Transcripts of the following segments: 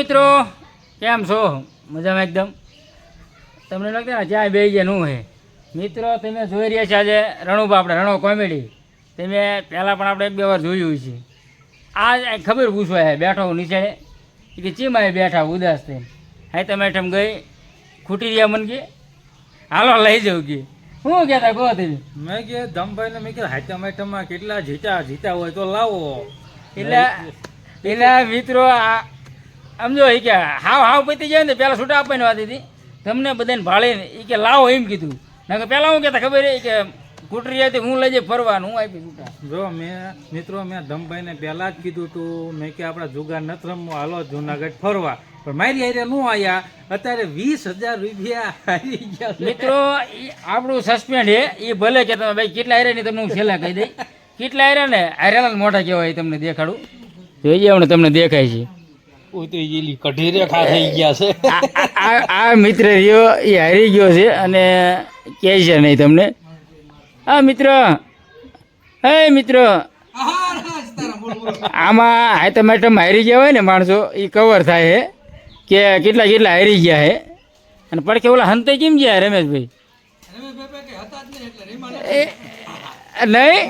મિત્રો કેમ છો? મજામાં એકદમ. તમને લાગતું ને જ્યાં બે નું હે. મિત્રો તમે જોઈ રહ્યા છે આજે રણુભા આપણે રણો કોમેડી. તમે પહેલાં પણ આપણે એક બે વાર જોયું છે આ ખબર પૂછવા હે બેઠો હું નીચે. કે ચીમ આવી બેઠા ઉદાસ થઈને. હા તમે એઠમ ગઈ. ખૂટી રહ્યા મન કે હાલો લઈ જવું કે. શું કહેતા કહો તમે. મેં કે ધમભાઈ ને મેં કીધું હાઈટમ આઈટમમાં કેટલા જીતા જીતા હોય તો લાવો. એટલે એટલે મિત્રો આ સમજો એ કે હાવ હાવ પતી જાય ને પેલા છૂટા આપવાની વાત હતી. તમને બધાને ભાળીને એ કે લાવો એમ કીધું. ના કે પહેલાં હું કહેતા ખબર એ કે હતી હું લઈ જઈ ફરવાનું હું આપી છૂટા. જો મેં મિત્રો મેં ધમભાઈ ને પહેલા જ કીધું તું મેં કે આપણા જુગાર નથી રમવું હાલો જુનાગઢ ફરવા. પણ મારી હારે નું આવ્યા અત્યારે વીસ હજાર રૂપિયા હારી ગયા મિત્રો આપણું સસ્પેન્ડ હે એ ભલે કે તમે ભાઈ કેટલા હારે ની તમને હું છેલ્લા કહી દઈ. કેટલા હારે ને હારેલા મોટા કહેવાય તમને દેખાડું. જોઈ જાવ તમને દેખાય છે. ઉતરી ગયેલી કઢી રેખા થઈ ગયા છે. આ- મિત્ર રહ્યો એ હારી ગયો છે અને કહે છે નહીં તમને. હા મિત્ર હે મિત્ર આમાં હાઈટમ હારી ગયા હોય ને માણસો એ કવર થાય છે કે કેટલા કેટલા હારી ગયા છે અને પડખે ઓલા હંતે કેમ ગયા રમેશભાઈ? નહીં?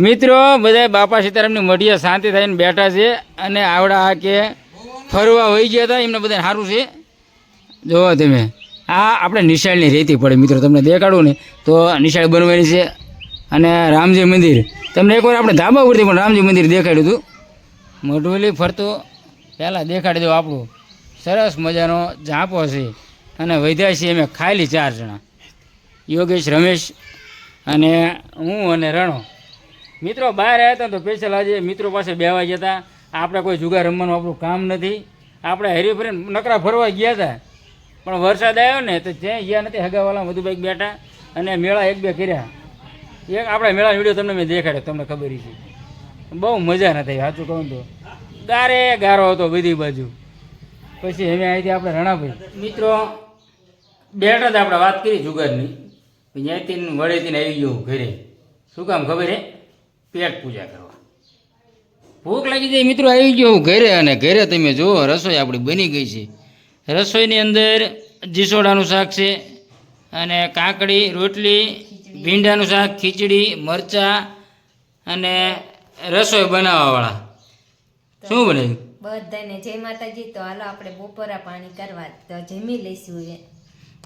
મિત્રો બધા બાપા સીતારામની મઢીએ શાંતિ થઈને બેઠા છે અને આવડા આ કે ફરવા વહી ગયા હતા, એમને બધાને સારું છે. જોવો તમે. આ આપણે નિશાળની રેતી પડે. મિત્રો, તમને દેખાડું ને, તો નિશાળ બનવાની છે અને રામજી મંદિર. તમને એકવાર આપણે ધાબા ઉપરથી પણ રામજી મંદિર દેખાડ્યું હતું. મઢવલી ફરતો, પહેલાં દેખાડી દો આપણું. સરસ મજાનો ઝાંપો છે અને વૈદ્યા છીએ અમે ખાલી ચાર જણા. યોગેશ, રમેશ અને હું અને રણો. મિત્રો બહાર આવ્યા હતા તો સ્પેશિયલ આજે મિત્રો પાસે બેવા ગયા હતા. આપણે કોઈ જુગાર રમવાનું આપણું કામ નથી. આપણે હરી ફરીને નકરા ફરવા ગયા હતા. પણ વરસાદ આવ્યો ને તો ત્યાં ગયા નથી હગાવાલા મધુભાઈ બેઠા અને મેળા એક બે કર્યા. એક આપણે મેળાનો વીડિયો તમને મેં દેખાડ્યો, તમને ખબર છે. બહુ મજા નથી સાચું કહું તો. ગારે ગારો હતો બધી બાજુ. પછી હવે અહીંથી આપણે રણાભાઈ. મિત્રો, બેઠા હતા આપણે વાત કરી જુગારની. ત્યાંથી વળેથી આવી ગયો ઘરે. શું કામ ખબર હે? પેટ પૂજા કરવા. ભૂખ લાગી જાય મિત્રો આવી ગયો હું ઘરે અને ઘરે તમે જુઓ રસોઈ આપણી બની ગઈ છે. રસોઈની અંદર જીસોડાનું શાક છે અને કાકડી રોટલી ભીંડાનું શાક ખીચડી મરચાં અને રસોઈ બનાવવાવાળા. શું બનાવ્યું? બધાને જય માતાજી તો હાલો આપણે બપોરા પાણી કરવા તો જમી લઈશું એ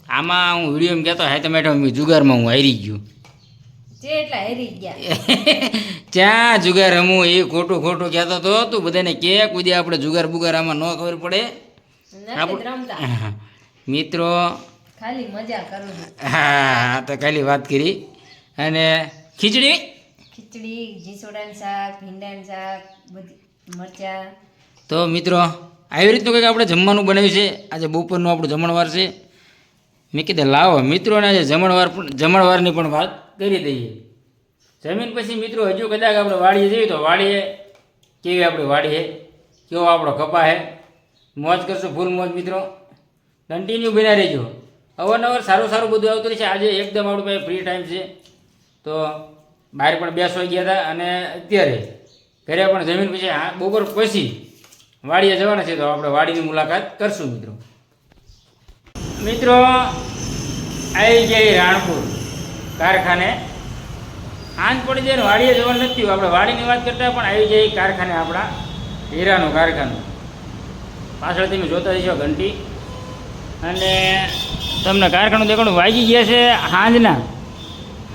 આમાં હું વિડીયોમાં કહેતો હા તો મેડમ જુગારમાં હું હારી ગયો. જેટલા હારી ગયા. ત્યાં જુગાર રમવું એ ખોટું ખોટું કહેતો તો તું બધાને કે કુદી આપણે જુગાર બુગાર આમાં ન ખબર પડે. મિત્રો. ખાલી મજા કરું હા તો ખાલી વાત કરી. અને ખીચડી? ખીચડી જીસોડાનું શાક ભીંડાનું શાક બધી મરચા. તો મિત્રો આવી રીતનું કંઈક આપણે જમવાનું બનાવ્યું છે. આજે બપોરનું આપણું જમણવાર છે. મેં કીધું લાવો મિત્રોને આજે જમણવાર પણ જમણવારની પણ વાત કરી દઈએ. જમીન પછી મિત્રો હજુ કદાચ આપણે વાડીએ જઈએ તો વાડીએ કેવી આપણી વાડી છે? કેવો આપણો કપા છે? મોજ કરશું ફૂલ મોજ મિત્રો. કન્ટિન્યુ બના રહેજો. અવારનવાર સારું સારું બધું આવતું રહેશે. આજે એકદમ આપણું પાસે ફ્રી ટાઈમ છે. તો બહાર પણ બેસવા ગયા હતા અને અત્યારે ઘરે પણ જમીન પછી હા, બપોર પછી વાડીએ જવાના છે તો આપણે વાડીની મુલાકાત કરશું મિત્રો. મિત્રો આવી ગયા રાણપુર કારખાને. આંજ પડી જાય વાડીએ જવાનું નથી આપણે વાડીની વાત કરતા પણ આવી જાય કારખાને આપણા હીરાનું કારખાનું. પાછળ તમે જોતા જશો ઘંટી. અને તમને કારખાનું દેખાડું વાગી ગયા છે સાંજના.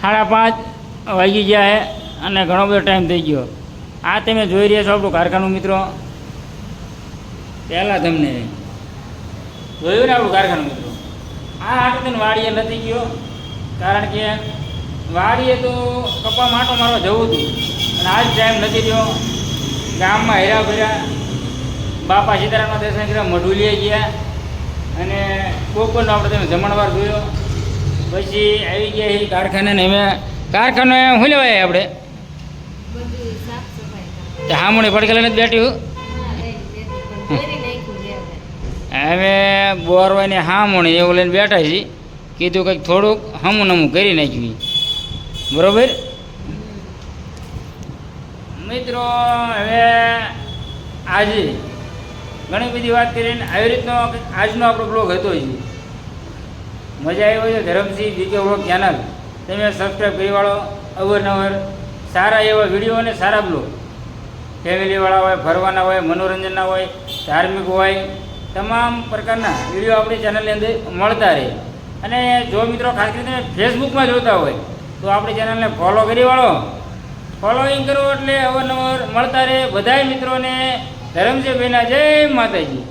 સાડા પાંચ વાગી ગયા છે અને ઘણો બધો ટાઈમ થઈ ગયો. આ તમે જોઈ રહ્યા છો આપણું કારખાનું મિત્રો. પહેલાં તમને જોયું ને આપણું કારખાનું મિત્રો? આ આટલું વાડીએ નથી ગયો. કારણ કે વાડીએ તો કપા માટો મારવા જવું હતું. અને આજ ટાઈમ નથી રહ્યો ગામમાં હેરા ફેરા બાપા સીતારામના દર્શન કર્યા મઢુલીએ ગયા. અને બપોરનો આપણે તમે જમણવાર જોયો. પછી આવી ગયા એ કારખાને અમે કારખાને શું લેવાય આપણે? સાફ સફાઈ જ બેઠ્યું પડકેલા. હવે બોરવાની હામણી એવું લઈને બેઠા છીએ. કીધું કંઈક થોડુંક હમું નમું કરી નાખ્યું બરોબર? મિત્રો, હવે આજે ઘણી બધી વાત કરીને આવી રીતનો આજનો આપણો બ્લોગ હતો જ મજા આવી છે Dharamsinh B K blog channel તમે સબસ્ક્રાઈબ કરી વાળો, અવારનવાર, સારા એવા વીડિયો અને સારા બ્લોગ ફેમિલીવાળા હોય, ફરવાના હોય, મનોરંજનના હોય, ધાર્મિક હોય, તમામ પ્રકારના વીડિયો આપણી ચેનલની અંદર મળતા રહે. અને જો મિત્રો ખાસ કરીને ફેસબુકમાં જોતા હોય તો આપણી ચેનલને ફોલો કરી વાળો. ફોલોઈંગ કરો એટલે અવારનવાર મળતા રહે. બધાય મિત્રોને ધરમસિંહભાઈના જય માતાજી.